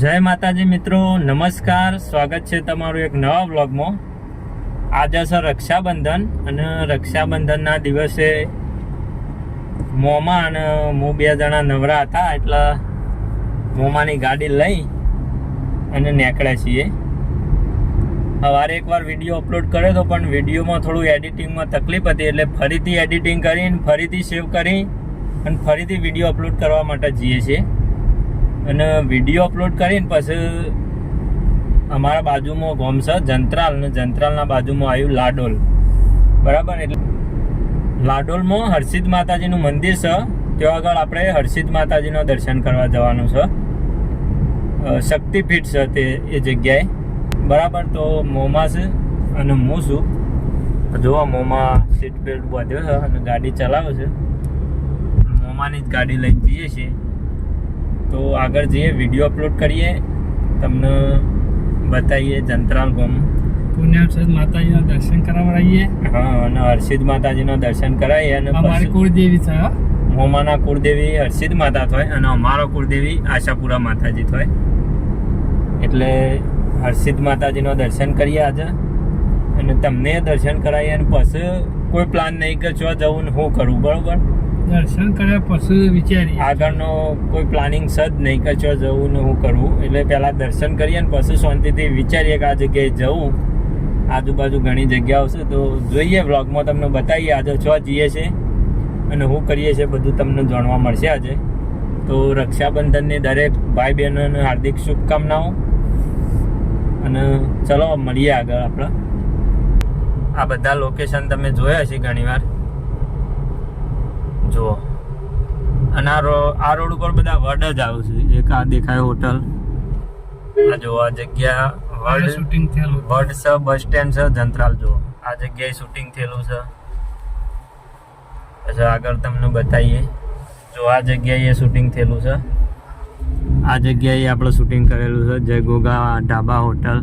જય માતાજી મિત્રો, નમસ્કાર. સ્વાગત છે તમારું એક નવા વ્લોગમાં. આજે છે રક્ષાબંધન અને રક્ષાબંધનના દિવસે મોમા અને હું બે જણા નવરા હતા, એટલે મોમાની ગાડી લઈ અને નીકળ્યા છીએ. સવારે એકવાર વીડિયો અપલોડ કર્યો હતો, પણ વિડીયોમાં થોડું એડિટિંગમાં તકલીફ હતી, એટલે ફરીથી એડિટિંગ કરીને, ફરીથી સેવ કરી અને ફરીથી વીડિયો અપલોડ કરવા માટે જઈએ છીએ. અને વીડિયો અપલોડ કરીને પછી અમારા બાજુમાં ગોમ છે, જંત્રાલ ને જંત્રાલના બાજુમાં આવ્યું લાડોલ. બરાબર? એટલે લાડોલમાં હર્ષિદ માતાજીનું મંદિર છે. ત્યાં આગળ આપણે હર્ષિદ માતાજીનો દર્શન કરવા જવાનું છે. શક્તિપીઠ છે તે, એ જગ્યાએ. બરાબર? તો મોમાં છે અને હું છું. જોવા મોમાં સીટ બેલ્ટ બાંધ્યો છે અને ગાડી ચલાવે છે. મોમાની જ ગાડી લઈને જઈએ છીએ. તો આગળ જઈએ વીડિયો અપલોડ કરીએ. તમને બતાવીએ જંત્રાલ ગોમ. પુણ્યા સદ માતાજીના દર્શન કરાવડાવીએ હા અને હર્ષિદ માતાજીના દર્શન કરાવીએ અને અમારી કુળદેવી છે મોમાના કુળદેવી હર્ષિદ માતા થાય અને અમારો કુળદેવી આશાપુરા માતાજી થાય. એટલે હર્ષિદ માતાજીનો દર્શન કરીએ આજે અને તમને દર્શન કરાવીએ અને પછી કોઈ પ્લાન નહીં કે ચો જવું ને શું કરું બરોબર? દર્શન કર્યા પછી વિચારીએ. આગળનો કોઈ પ્લાનિંગ સદ નહીં કે ચો જવું ને હું કરવું એટલે પહેલા દર્શન કરીએ ને પછી શાંતિથી વિચારીએ કે આ જગ્યાએ જવું. આજુબાજુ ઘણી જગ્યાઓ છે, તો જોઈએ વ્લોગમાં તમને બતાવીએ. આજે ચો જઈએ છે અને શું કરીએ છીએ, બધું તમને જાણવા મળશે આજે. તો રક્ષાબંધનની દરેક ભાઈ બહેનોને હાર્દિક શુભકામનાઓ. અને ચલો મળીએ આગળ આપણે. આ બધા લોકેશન તમે જોયા છે ઘણીવાર. જુઓ. અને આ આ રોડ ઉપર બધા વડ જ આવે છે. એક આ દેખાય હોટલ. આ જો આ જગ્યા વડ શૂટિંગ થયેલું વડ છે બસ સ્ટેન્ડ છે જંત્રાલ જો આ જગ્યાએ શૂટિંગ થયેલું છે. પછી આગળ તમને બતાવીએ. જો આ જગ્યાએ શૂટિંગ થયેલું છે. આ જગ્યાએ આપણે શૂટિંગ કરેલું છે. જય ગોગા ઢાબા હોટલ.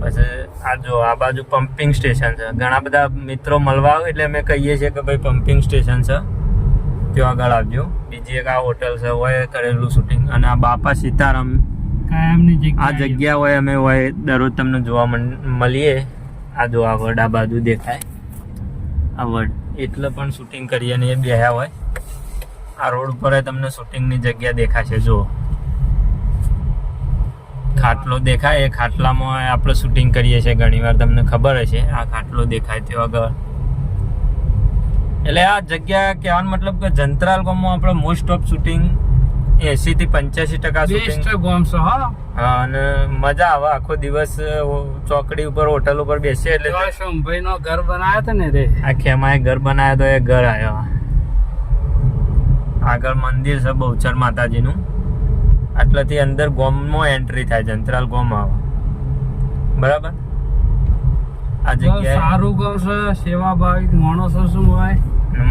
પછી આ જો આ બાજુ પમ્પિંગ સ્ટેશન છે. ઘણા બધા મિત્રો મળવા આવે એટલે અમે કહીએ છીએ કે ભાઈ પમ્પિંગ સ્ટેશન છે. ત્યાં આગળ આવજો. બીજી એક આ હોટલ છે હોય કરેલું શૂટિંગ અને આ બાપા સીતારામ કાયમની આ જગ્યા હોય અમે હોય દરરોજ તમને જોવા મળીએ. આ જો આ વડ આ બાજુ દેખાય. આ વડ. એટલે પણ શૂટિંગ કરીએ ને એ બેહ્યા હોય. આ રોડ ઉપર તમને શૂટિંગની જગ્યા દેખાશે જુઓ. ખાટલો દેખાય એ ખાટલામાં આપણે શૂટિંગ કરીએ છીએ. ઘણીવાર તમને ખબર હશે આ ખાટલો દેખાય તે આગળ એટલે આ જગ્યા કહેવાનો મતલબ કે જંતરાલ ગામમાં આપણે મોસ્ટ ઓફ શૂટિંગ એસી થી પંચ્યાસી ટકા હા. અને મજા આવે. આખો દિવસ ચોકડી ઉપર હોટલ ઉપર બેસીએ એટલે શંભાઈ નો ઘર બનાવ્યો હતો ને રે. આ ખેમાએ ઘર બનાવ્યો તો એ ઘર આવ્યો આગળ મંદિર છે બહુચર માતાજીનું. આટલાથી અંદર ગોમમાં એન્ટ્રી થાય જંતરાલ ગોમ આવે. બરાબર? આ જગ્યાએ સારું ગોમ છે માણસો શું હોય?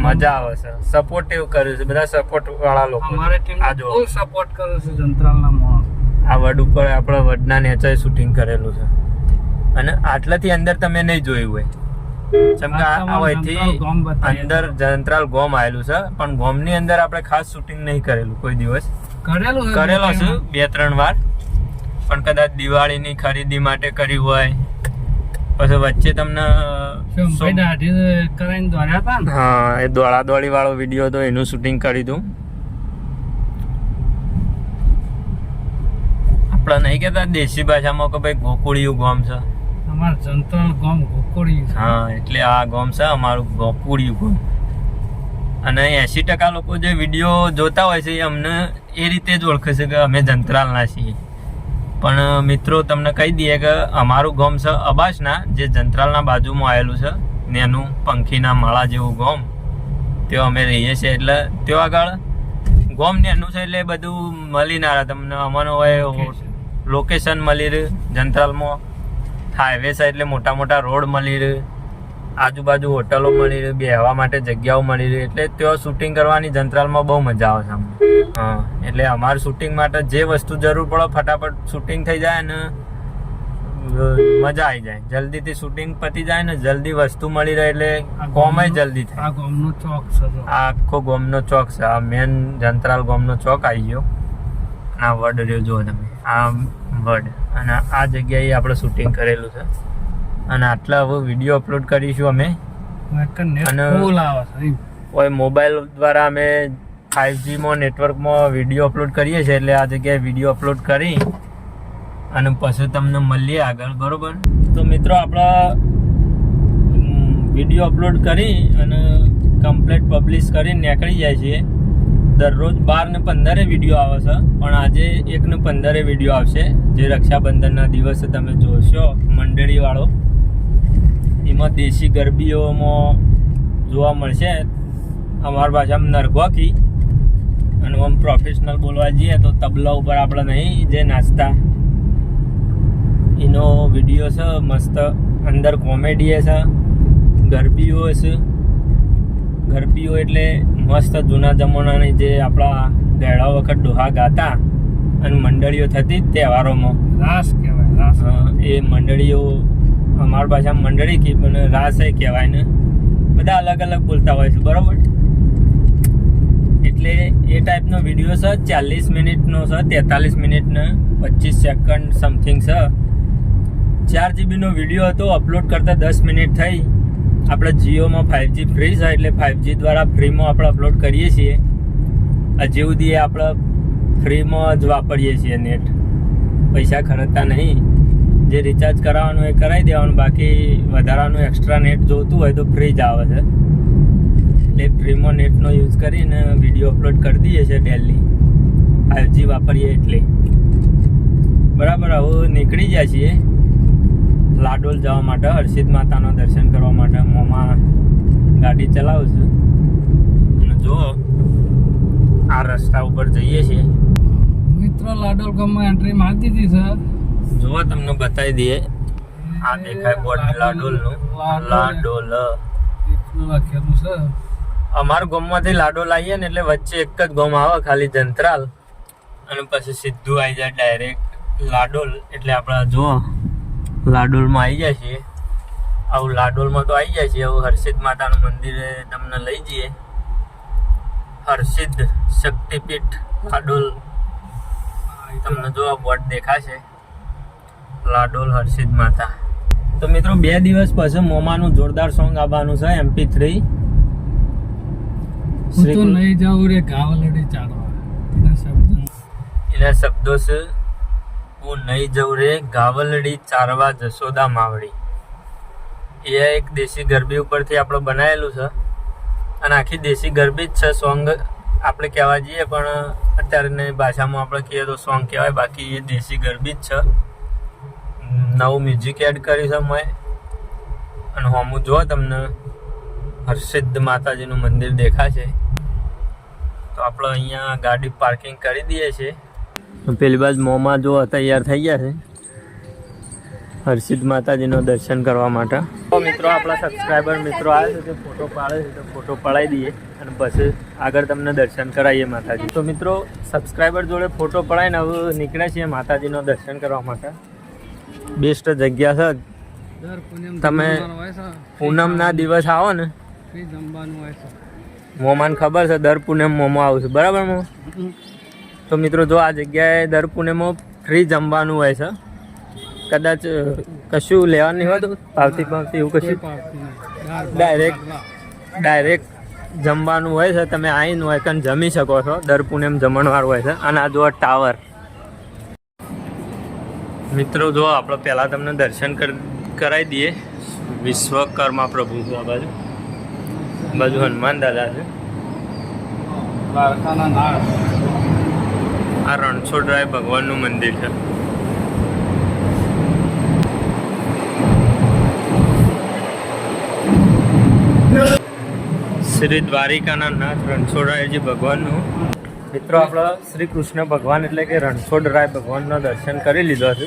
મજા આવે છે. સપોર્ટિવ કર્યું છે બધા સપોર્ટ વાળા લોકો. અમારે ટીમ આ જો ફૂલ સપોર્ટ કરે છે જંત્રાલના માણસ. આ વડ ઉપર આપણે વડના નેચે શૂટિંગ કરેલું છે. અને આટલાથી અંદર તમે નહીં જોયું હોય. બતાવીએ. અંદર જંત્રાલ ગોમ આવેલું છે પણ ગોમની અંદર આપણે ખાસ શૂટિંગ નહીં કરેલું કોઈ દિવસ. કરેલું કરેલો છું બે ત્રણ વાર. પણ કદાચ દિવાળીની ખરીદી માટે કરી હોય. પછી વચ્ચે તમને હા એ દોડા દોડી વાળો વીડિયો હતો એનું શૂટિંગ કરી દઉં. આપણે નહીં કેતા દેશી ભાષામાં કે ભાઈ ગોકુળિયું ગોમ છે. અમારું જંતર ગોમ ગોકુળિયું હા એટલે આ ગોમ છે અમારું ગોકુળિયું ગામ. અને એંશી ટકા લોકો જે વીડિયો જોતા હોય છે એ અમને એ રીતે જ ઓળખે છે કે અમે જંત્રાલના છીએ. પણ મિત્રો તમને કહી દઈએ કે અમારું ગામ છે અબાસના જે જંત્રાલના બાજુમાં આવેલું છે નેનું પંખીના માળા જેવું ગામ. ત્યાં અમે રહીએ છીએ. એટલે ત્યાં આગળ ગામ નેનું છે એટલે બધું મળી ના તમને અમને હોય લોકેશન મળી રહ્યું જંત્રાલમાં હાઈવે છે એટલે મોટા મોટા રોડ મળી રહ્યું આજુબાજુ હોટલો મળી રહી બેહવા માટે જગ્યાઓ મળી રહી એટલે ત્યાં શૂટિંગ કરવાની જંત્રાલમાં બહુ મજા આવે છે અમને હા એટલે અમારે શૂટિંગ માટે જે વસ્તુ જરૂર પડે ફટાફટ શૂટિંગ થઈ જાય ને મજા આવી જાય. જલ્દીથી શૂટિંગ પતી જાય ને જલ્દી વસ્તુ મળી રહે એટલે કોમય જલ્દી થાય. આ ગામનો ચોક છે આખો ગોમનો ચોક છે. આ મેન જંત્રાલ ગોમનો ચોક આવી ગયો. આ વડ રહ્યો જુઓ તમે. આ વડ અને આ જગ્યાએ આપણે શૂટિંગ કરેલું છે. અને આટલા હવે વીડિયો અપલોડ કરીશું અમે. અને- છે. કોઈ મોબાઈલ દ્વારા અમે ફાઇવજીમાં નેટવર્કમાં વીડિયો અપલોડ કરીએ છીએ એટલે આ જગ્યાએ વીડિયો અપલોડ કરી અને પછી તમને મળીએ આગળ બરોબર? તો મિત્રો આપણા વીડિયો અપલોડ કરી અને કમ્પ્લેટ પબ્લિશ કરીને નીકળી જાય છીએ. દરરોજ બાર ને પંદરે વીડિયો આવે છે પણ આજે એક ને પંદરે વીડિયો આવશે. જે રક્ષાબંધનના દિવસે તમે જોશો મંડળીવાળો. એમાં દેશી ગરબીઓમાં જોવા મળશે. અમારી ભાષામાં નરગોકી. અને આમ પ્રોફેશનલ બોલવા જઈએ તો તબલા ઉપર આપણે નહીં જે નાચતા એનો વીડિયો છે મસ્ત. અંદર કોમેડી છે ગરબીઓ છે. ગરબીઓ એટલે મસ્ત જૂના જમાનાની જે આપણા ગયડા વખત ડોહા ગાતા અને મંડળીઓ થતી તહેવારોમાં. રાસ કહેવાય રાસ. એ મંડળીઓ અમારી ભાષામાં મંડળી કે મને રાસ કહેવાય ને, બધા અલગ અલગ બોલતા હોય છે, બરાબર? એટલે એ ટાઈપનો વીડિયો છે, ચાલીસ મિનિટનો છે, તેતાલીસ મિનિટનો પચીસ સેકન્ડ સમથિંગ છે. ચાર જીબીનો વીડિયો હતો અપલોડ કરતા દસ મિનિટ થઈ. આપણે જીઓમાં ફાઇવજી ફ્રી છે, એટલે ફાઇવજી દ્વારા ફ્રીમાં આપણે અપલોડ કરીએ છીએ. હજી સુધી આપણે ફ્રીમાં જ વાપરીએ છીએ નેટ પૈસા ખર્ચતા નહીં. જે રિચાર્જ કરાવવાનું એ કરાવી દેવાનું, બાકી વધારાનું એક્સ્ટ્રા નેટ જોતું હોય તો ફ્રી જ આવે છે. એટલે ફ્રીમાં નેટનો યુઝ કરીને વીડિયો અપલોડ કરી દઈએ છીએ ડેલી ફાઇવજી વાપરીએ એટલે. બરાબર, હવે નીકળી જાય છીએ. લાડોલ જવા માટે હર્ષિદ માતાના દર્શન કરવા માટે મોમાં ગાડી ચલાવું છું. અને જો, આ રસ્તા ઉપર જઈએ છીએ. મિત્ર, લાડોલ ગામમાં એન્ટ્રી મારી દીધી છે જુઓ તમને બતાવી દઈએ. આ દેખાય બોર્ડ લાડોલનું. લાડોલ. અમારા ગામમાંથી લાડોલ આવીએ ને એટલે વચ્ચે એક જ ગામ આવે, ખાલી જંત્રાલ. અને પછી સીધું આવી જાય ડાયરેક્ટ લાડોલ. એટલે આપણે જો લાડોલમાં આવી જાય છીએ. આવું લાડોલમાં તો આવી જાય છે આવું હર્ષિદ માતાનું મંદિરે તમને લઈ જઈએ. હર્ષિદ શક્તિપીઠ લાડોલ. તમને જો બોર્ડ દેખાશે. લાડોલ હર્ષિદ માતા. તો મિત્રો બે દિવસ પછી મોમાનું જોરદાર સોંગ આવવાનું છે એમપી થ્રી તો નહીં જાઉં રે ગાવલડી એના શબ્દ. એના શબ્દો છે હું નહીં જઉં રે ગાવલડી ચારવા જશોદા માવડી. એ એક દેશી ગરબી ઉપરથી આપણે બનાવેલું છે. અને આખી દેશી ગરબી જ છે સોંગ આપણે કહેવા જઈએ પણ અત્યારની ભાષામાં આપણે કહીએ તો સોંગ કહેવાય બાકી એ દેશી ગરબી જ છે. નવું મ્યુઝિક એડ કર્યું છે મેં અને હોમું જો તમને હર્ષિદ્ધ માતાજીનું મંદિર દેખાશે. તો આપણે અહીંયા ગાડી પાર્કિંગ કરી દઈએ છીએ. પેલી બાજુ મોંમાં જો તૈયાર થઈ ગયા છે. હર્ષિદ માતાજીનો દર્શન કરવા માટે. તો મિત્રો, આપણા સબસ્ક્રાઈબર મિત્રો આવે છે, તે ફોટો પાડે છે, તો ફોટો પડાવી દઈએ અને પછી આગળ તમને દર્શન કરાવીએ માતાજી. તો મિત્રો સબસ્ક્રાઈબર જોડે ફોટો પડાવીને હવે નીકળ્યા છીએ માતાજીનો દર્શન કરવા માટે. બેસ્ટ જગ્યા છે. તમે પૂનમના દિવસ આવો ને. મોમાને ખબર છે દર પૂનમ મોમો આવશે બરાબર મો તો મિત્રો જો આ જગ્યાએ દર પૂનમમાં ફ્રી જમવાનું હોય છે. કદાચ કશું લેવાનું નહીં હોતું પાવતી પાવતી એવું કશું. ડાયરેક્ટ. ડાયરેક્ટ જમવાનું હોય છે. તમે આવીને હોય કન જમી શકો છો. દર પૂનમ જમણવાર હોય છે. અને આ જો ટાવર મિત્રો જો આપણે પહેલાં તમને દર્શન કર કરાવી દઈએ. વિશ્વકર્મા પ્રભુ આ બાજુ. બાજુ હનુમાન દાદા છે. આ રણછોડરાય ભગવાનનું મંદિર છે. શ્રી દ્વારિકાના નાથ રણછોડરાયજી ભગવાનનું મિત્રો, આપણે શ્રી કૃષ્ણ ભગવાન એટલે કે રણછોડરાય ભગવાનનો દર્શન કરી લીધો છે.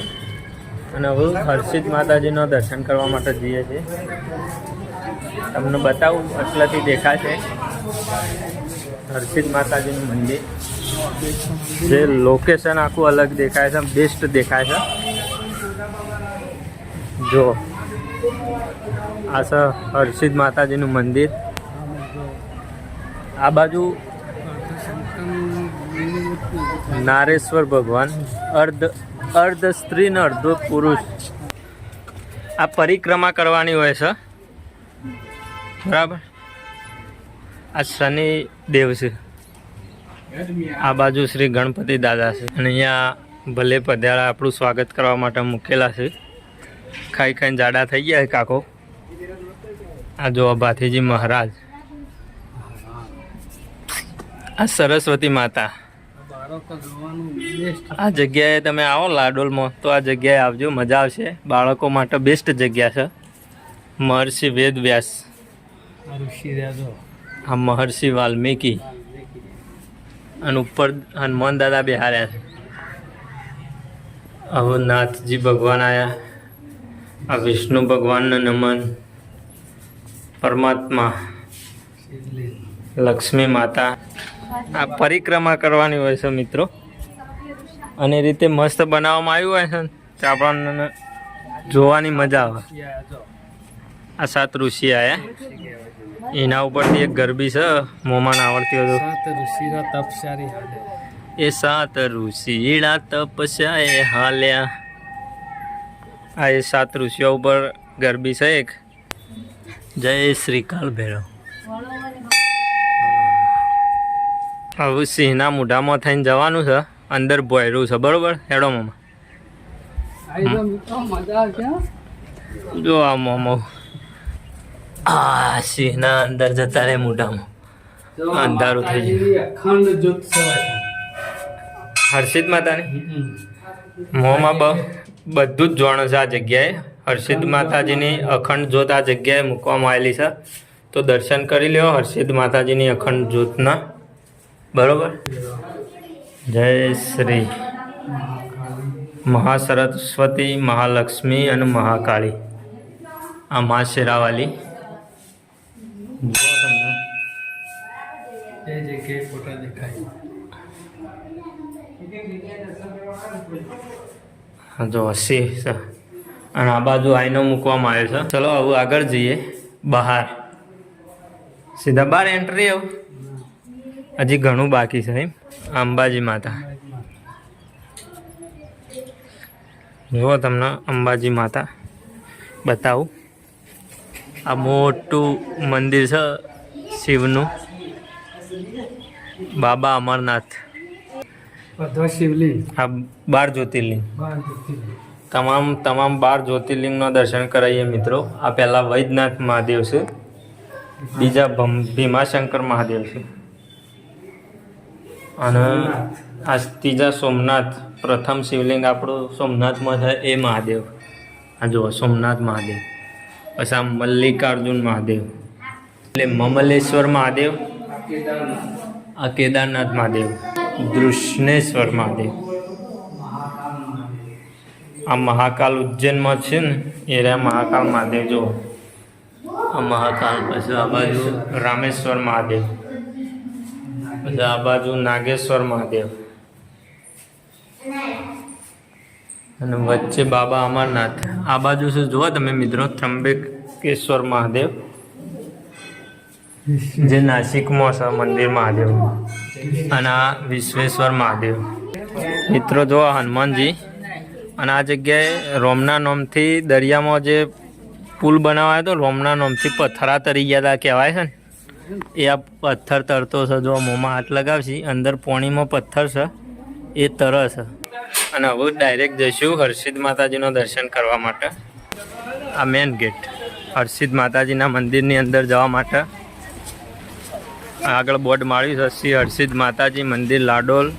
અને હવે હર્ષિત માતાજીનો દર્શન કરવા માટે જઈએ છીએ. તમને બતાવું અસલથી દેખાશે. હર્ષિત માતાજીનું મંદિર. જે લોકેશન આખું અલગ દેખાય છે બેસ્ટ દેખાય છે. જો, આ છે હર્ષિત માતાજીનું મંદિર. આ બાજુ નારેશ્વર ભગવાન, અર્ધ અર્ધ સ્ત્રી ને અર્ધો પુરુષ. આ પરિક્રમા કરવાની હોય છે. બરાબર? આ શનિ દેવ છે આ બાજુ શ્રી ગણપતિ દાદા છે. અને અહીંયા ભલે પધારા આપણું સ્વાગત કરવા માટે મૂકેલા છે. ખાઈ ખાઈને જાડા થઈ ગયા કાકો. આ જો ભાથીજી મહારાજ. આ સરસ્વતી માતા. આ જગ્યાએ તમે આવો લાડોલમાં તો આ જગ્યાએ આવજો મજા આવશે. બાળકો માટે બેસ્ટ જગ્યા છે. મહર્ષિ વેદ વ્યાસ. આ મહર્ષિ વાલ્મીકી. અને ઉપર હનુમાન દાદા બિહાર્યા છે. આવો નાથજી ભગવાન આયા. આ વિષ્ણુ ભગવાનને નમન. પરમાત્મા. લક્ષ્મી માતા. આ પરિક્રમા કરવાની હોય છે મિત્રો. અને એ રીતે મસ્ત બનાવવામાં આવ્યું હોય છે તો આપણને જોવાની મજા આવે. આ સાત ઋષિ આયા. એના ઉપરથી એક ગરબી છે મોમાન આવડતી હતું સાત ઋષિના તપસ્યા એ હાલ્યા. આ એ સાત ઋષિઓ ઉપર ગરબી છે એક. જય શ્રી કાલ ભૈરવ. હવે સિંહના મોઢામાં થઈને જવાનું છે. અંદર ભોયરું છે. બરોબર? હેડો મામા. જો આ મોમો. આ સિંહના અંદર જતા રહે મોઢામાં. અંધારું થઈ ગયું. હર્ષિત માતાની? મોંમાં બહુ બધું જ જોણ છે આ જગ્યાએ. હર્ષિદ માતાજીની અખંડ જ્યોત આ જગ્યાએ મૂકવામાં આવેલી છે. તો દર્શન કરી લ્યો હર્ષિદ માતાજીની અખંડ જ્યોતના બરોબર? જય શ્રી મહાસરસ્વતી મહાલક્ષ્મી અને મહાકાળી. આ મા શેરાવાલી. જો છે અને આ બાજુ આઈનો મૂકવામાં આવ્યો છે. ચલો હવે આગળ જઈએ. બહાર. સીધા બહાર એન્ટ્રી આવું. હજી ઘણું બાકી છે એમ? અંબાજી માતા. જુઓ તમને અંબાજી માતા. બતાવું. આ મોટું મંદિર છે શિવનું. બાબા અમરનાથ. શિવલિંગ. આ બાર જ્યોતિર્લિંગ. તમામ તમામ બાર જ્યોતિર્લિંગના દર્શન કરાવીએ મિત્રો. આ પહેલાં વૈદ્યનાથ મહાદેવ છે. બીજા ભમ- ભીમાશંકર મહાદેવ છે. અને આ ત્રીજા સોમનાથ પ્રથમ શિવલિંગ આપણું સોમનાથમાં છે એ મહાદેવ. આ જુઓ સોમનાથ મહાદેવ. પછી આ મલ્લિકાર્જુન મહાદેવ. એટલે મમલેશ્વર મહાદેવ આ કેદારનાથ મહાદેવ. દૃષ્ણેશ્વર મહાદેવ. આ મહાકાલ ઉજ્જૈનમાં છે ને એ રહ્યા મહાકાલ મહાદેવ જુઓ. આ મહાકાલ પછી આ બાજુ રામેશ્વર મહાદેવ. પછી આ બાજુ નાગેશ્વર મહાદેવ. અને વચ્ચે બાબા અમરનાથ. આ બાજુ છે જુઓ તમે મિત્રો ત્રંબકેશ્વર મહાદેવ. જે નાસિકમાં છે મંદિર મહાદેવ. અને આ વિશ્વેશ્વર મહાદેવ. મિત્રો જો હનુમાનજી. અને આ જગ્યાએ રોમના નોમથી દરિયામાં જે પુલ બનાવાયો હતો, રોમના નોમથી પથરા તરી ગયા હતા કહેવાય છે ને. એ આ પથ્થર તરતો છે, જો મોંમાં હાથ લગાવશી, અંદર પોણીમાં પથ્થર છે, એ તરે છે. અને હવે ડાયરેક્ટ જઈશું હર્ષિદ માતાજીનો દર્શન કરવા માટે. આ મેન ગેટ હર્ષિદ માતાજીના મંદિરની અંદર જવા માટે. આગળ બોર્ડ માળ્યું છે, શ્રી હર્ષિદ માતાજી મંદિર લાડોલ.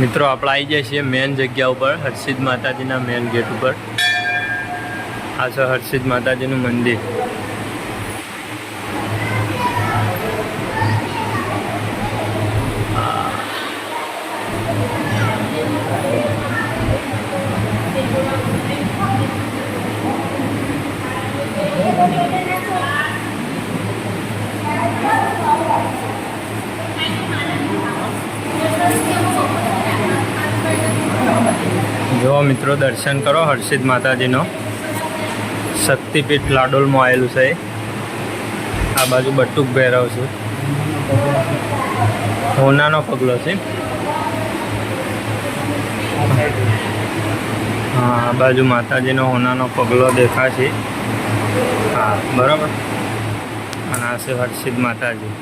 મિત્રો, આપણે આવી જઈએ છીએ મેન જગ્યા ઉપર, હર્ષિદ માતાજીના મેન ગેટ ઉપર. આ છે હર્ષિદ માતાજીનું મંદિર. જો મિત્રો, દર્શન કરો હર્ષિદ માતાજીનો. શક્તિપીઠ લાડોલમાં આવેલું છે આ બાજુ બટુક ભૈરવ છે. હોનાનો પગલો છે. હા, આ બાજુ માતાજીનો હોનાનો પગલો દેખાશે. હા, બરાબર. અને આ છે હર્ષિદ માતાજી.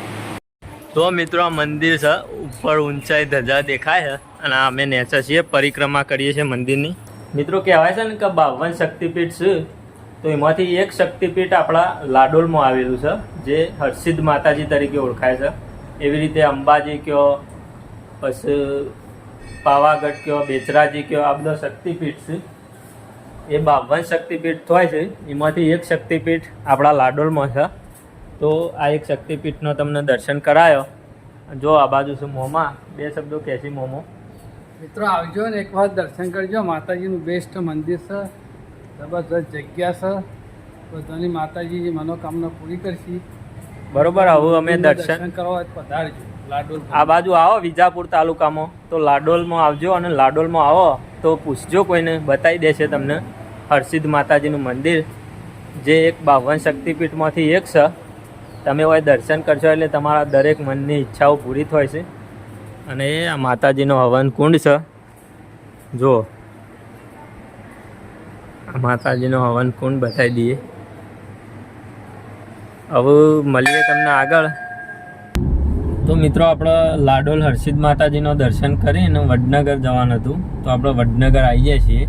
તો મિત્રો, આ મંદિર છે, ઉપર ઊંચાઈ ધજા દેખાય છે. અને અમે નેચા છીએ, પરિક્રમા કરીએ છીએ મંદિરની. મિત્રો, કહેવાય છે ને કે બાવન શક્તિપીઠ છે, તો એમાંથી એક શક્તિપીઠ આપણા લાડોલમાં આવેલું છે, જે હર્ષિદ માતાજી તરીકે ઓળખાય છે. એવી રીતે અંબાજી કયો, પછી પાવાગઢ કયો, બેચરાજી કયો, આ બધા શક્તિપીઠ છે. એ બાવન શક્તિપીઠ થાય છે, એમાંથી એક શક્તિપીઠ આપણા લાડોલમાં છે. તો આ એક શક્તિપીઠનો તમને દર્શન કરાયો. જો આ બાજુ છે મોંમાં, બે શબ્દો કહેશી મોમો. મિત્રો આવજો ને એકવાર દર્શન કરજો. માતાજીનું બેસ્ટ મંદિર છે. જબરદસ્ત જગ્યા છે. બધાની માતાજી મનોકામના પૂરી કરશી. બરોબર હવે અમે દર્શન કરવા પધારજો. લાડોલ આ બાજુ આવો વિજાપુર તાલુકામાં. તો લાડોલમાં આવજો અને લાડોલમાં આવો. તો પૂછજો કોઈને બતાવી દેશે તમને હર્ષિદ માતાજીનું મંદિર. જે એક બાવન શક્તિપીઠમાંથી એક છે. તમે હોય દર્શન કરશો એટલે તમારા દરેક મનની ઈચ્છાઓ પૂરી થાય છે અને આ માતાજીનો હવન કુંડ છે. જુઓ માતાજીનો હવન કુંડ બતાવી દઈએ. હવે મળીએ તમને આગળ. તો મિત્રો, આપણે લાડોલ હર્ષિદ માતાજીનો દર્શન કરીને વડનગર જવાનું હતું. તો આપણે વડનગર આવીએ છીએ.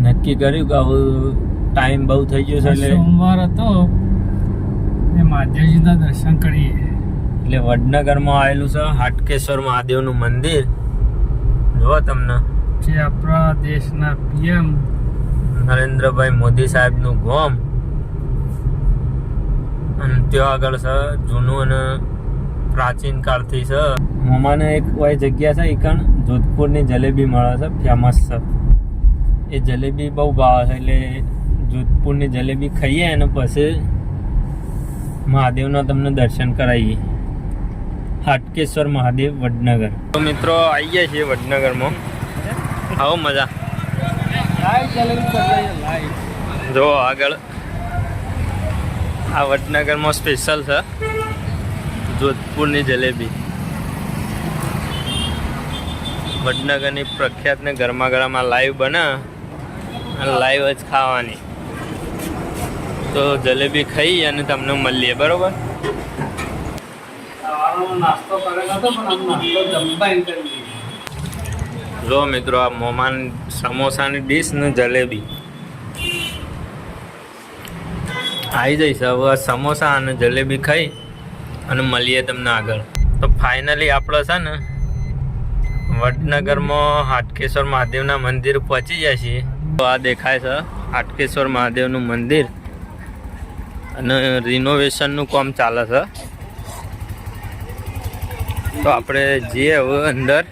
નક્કી કર્યું કે હવે ટાઈમ બહુ થઈ ગયો છે એટલે સોમવાર હતો. મહાદેવજીના દર્શન કરીએ. એટલે વડનગરમાં આવેલું છે હાટકેશ્વર મહાદેવનું મંદિર. જુઓ તમને. જે આપણા દેશના પીએમ નરેન્દ્રભાઈ મોદી સાહેબનું ગોમ. અને ત્યાં આગળ છે જૂનું અને પ્રાચીન કાળથી છે. મમાને એક કોઈ જગ્યા છે એકણ જોધપુરની જલેબી મળે છે ફેમસ છે. એ જલેબી બહુ ભાવે છે એટલે જોધપુરની જલેબી ખાઈએ અને પછી મહાદેવના તમને દર્શન કરાવીએ. હાટકેશ્વર મહાદેવ વડનગર. તો મિત્રો આવી ગયા છીએ વડનગરમાં. આવો મજા. જો આગળ. આ વડનગરમાં સ્પેશિયલ છે. જોધપુરની જલેબી. વડનગરની પ્રખ્યાત ને ગરમા ગરમા લાઈવ બને લાઈવ જ ખાવાની. તો જલેબી ખાઈ અને તમને મળીએ, બરોબર? જો મિત્રો, આ મોમાન સમોસાની ડીશ ને જલેબી. આવી જઈશ. હવે સમોસા અને જલેબી ખાઈ અને મળીએ તમને આગળ. તો ફાઇનલી આપણે છે ને, વડનગરમાં હાટકેશ્વર મહાદેવના મંદિર પહોંચી જાય છીએ. તો આ દેખાય છે, હાટકેશ્વર મહાદેવનું મંદિર. અને રિનોવેશનનું કામ ચાલે છે. તો આપણે જઈએ હવે અંદર.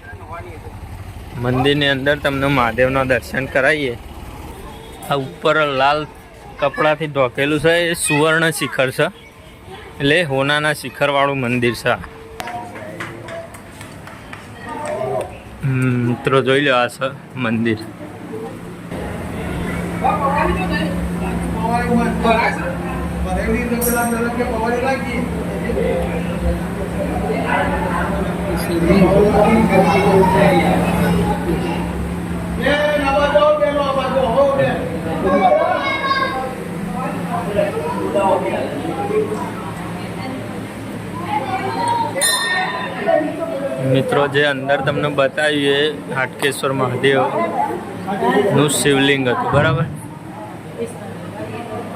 મંદિરની અંદર તમને મહાદેવના દર્શન કરાવીએ. આ ઉપર લાલ કપડાથી ઢોકેલું છે, એ સુવર્ણ શિખર છે. એટલે હોનાના શિખરવાળું મંદિર છે મિત્રો જોઈ લો આ છે મંદિર. મિત્રો, જે અંદર તમને બતાવ્યું એ હાટકેશ્વર મહાદેવનું શિવલિંગ હતું. બરાબર?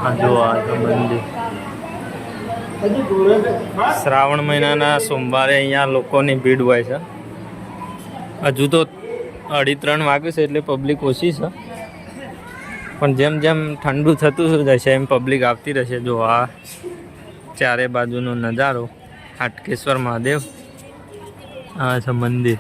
આ જો આ મંદિર. શ્રાવણ મહિનાના સોમવારે અહીંયા લોકોની ભીડ હોય છે. હજુ તો અઢી ત્રણ વાગે છે એટલે પબ્લિક ઓછી છે. પણ જેમ જેમ ઠંડુ થતું જશે એમ પબ્લિક આવતી રહેશે. જો આ ચારે બાજુનો નજારો, હાટકેશ્વર મહાદેવ, આ છે મંદિર.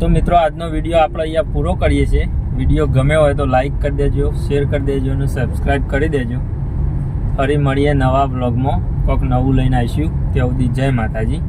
તો મિત્રો, આજનો વીડિયો આપણે અહીંયા પૂરો કરીએ છીએ. વીડિયો ગમે હોય તો લાઈક કરી દેજો શેર કરી દેજો અને સબસ્ક્રાઈબ કરી દેજો. ફરી મળીએ નવા બ્લોગમાં કોઈક નવું લઈને આવીશું. ત્યાં સુધી જય માતાજી.